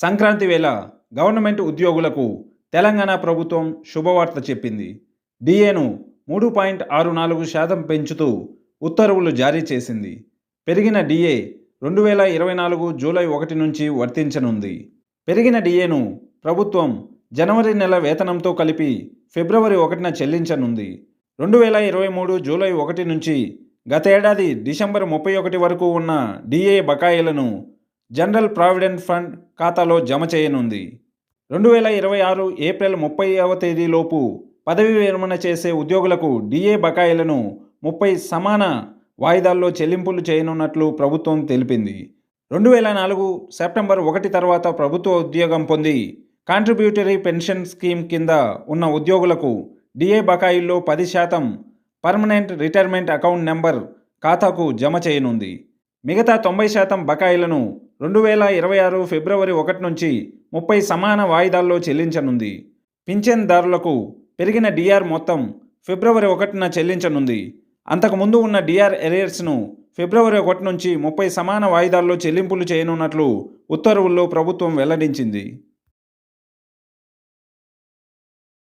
సంక్రాంతి వేళ గవర్నమెంట్ ఉద్యోగులకు తెలంగాణ ప్రభుత్వం శుభవార్త చెప్పింది. డిఏను మూడు పాయింట్ ఆరు నాలుగు శాతం పెంచుతూ ఉత్తర్వులు జారీ చేసింది. పెరిగిన డిఏ రెండు వేల ఇరవై నాలుగు జూలై ఒకటి నుంచి వర్తించనుంది. పెరిగిన డిఏను ప్రభుత్వం జనవరి నెల వేతనంతో కలిపి ఫిబ్రవరి ఒకటిన చెల్లించనుంది. రెండు వేల ఇరవై మూడు జూలై ఒకటి నుంచి గతేడాది డిసెంబర్ ముప్పై ఒకటి వరకు ఉన్న డిఏ బకాయిలను జనరల్ ప్రావిడెంట్ ఫండ్ ఖాతాలో జమ చేయనుంది. రెండు వేల ఇరవై ఆరు ఏప్రిల్ ముప్పైవ తేదీలోపు పదవి విరమణ చేసే ఉద్యోగులకు డిఏ బకాయిలను ముప్పై సమాన వాయిదాల్లో చెల్లింపులు చేయనున్నట్లు ప్రభుత్వం తెలిపింది. రెండు వేల నాలుగు సెప్టెంబర్ ఒకటి తర్వాత ప్రభుత్వ ఉద్యోగం పొంది కాంట్రిబ్యూటరీ పెన్షన్ స్కీమ్ కింద ఉన్న ఉద్యోగులకు డిఏ బకాయిల్లో పది శాతం పర్మనెంట్ రిటైర్మెంట్ అకౌంట్ నెంబర్ ఖాతాకు జమ చేయనుంది. మిగతా తొంభై శాతం బకాయిలను రెండు వేల ఇరవై ఆరు ఫిబ్రవరి ఒకటి నుంచి ముప్పై సమాన వాయిదాల్లో చెల్లించనుంది. పింఛన్దారులకు పెరిగిన డిఆర్ మొత్తం ఫిబ్రవరి ఒకటిన చెల్లించనుంది. అంతకుముందు ఉన్న డిఆర్ ఎరియర్స్ను ఫిబ్రవరి ఒకటి నుంచి ముప్పై సమాన వాయిదాల్లో చెల్లింపులు చేయనున్నట్లు ఉత్తర్వుల్లో ప్రభుత్వం వెల్లడించింది.